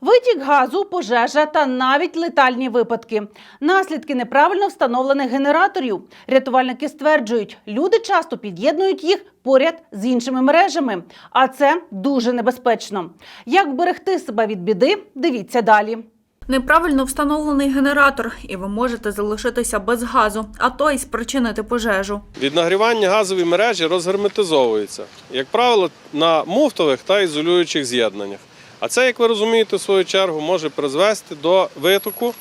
Витік газу, пожежа та навіть летальні випадки. Наслідки неправильно встановлених генераторів. Рятувальники стверджують, люди часто під'єднують їх поряд з іншими мережами, а це дуже небезпечно. Як вберегти себе від біди? Дивіться далі. Неправильно встановлений генератор, і ви можете залишитися без газу, а то й спричинити пожежу. Від нагрівання газові мережі розгерметизовуються, як правило, на муфтових та ізолюючих з'єднаннях. А це, як ви розумієте, в свою чергу може призвести до витоку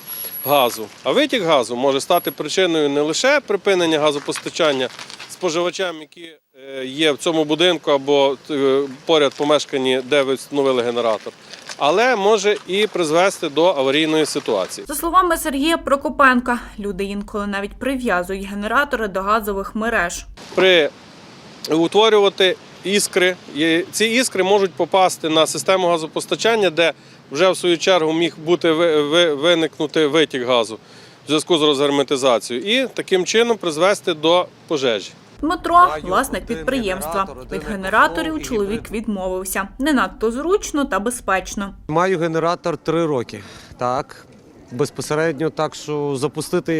газу. А витік газу може стати причиною не лише припинення газопостачання споживачам, які е, є в цьому будинку або е, поряд помешканні, де ви встановили генератор, але може і призвести до аварійної ситуації. За словами Сергія Прокопенка, люди інколи навіть прив'язують генератори до газових мереж. при утворювати іскри. І ці іскри можуть попасти на систему газопостачання, де вже в свою чергу міг бути ви- ви- виникнути витік газу в зв'язку з розгерметизацією, і таким чином призвести до пожежі. Дмитро, власник підприємства. Від генераторів чоловік відмовився. Не надто зручно та безпечно. Маю генератор три роки. Так. Безпосередньо так, що запустити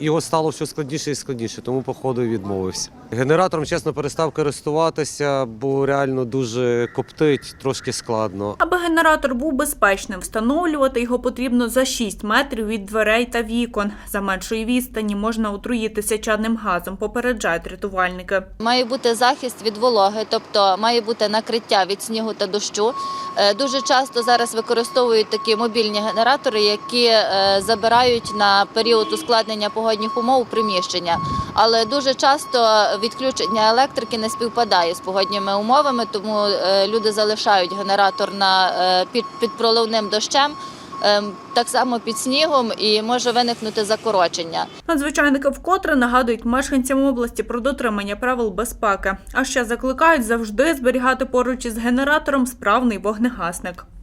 його стало все складніше і складніше, тому походу і відмовився. Генератором, чесно, перестав користуватися, бо реально дуже коптить, трошки складно. Аби генератор був безпечним, встановлювати його потрібно за 6 метрів від дверей та вікон. За меншої відстані можна отруїтися чадним газом, попереджають рятувальники. Має бути захист від вологи, тобто має бути накриття від снігу та дощу. Е, Дуже часто зараз використовують такі мобільні генератори, які е, забирають на період ускладнення погодних умов приміщення. Але дуже часто відключення електрики не співпадає з погодніми умовами, тому е, люди залишають генератор на е, під, під проливним дощем. ем, Так само під снігом і може виникнути закорочення. Надзвичайники вкотре нагадують мешканцям області про дотримання правил безпеки, а ще закликають завжди зберігати поруч із генератором справний вогнегасник.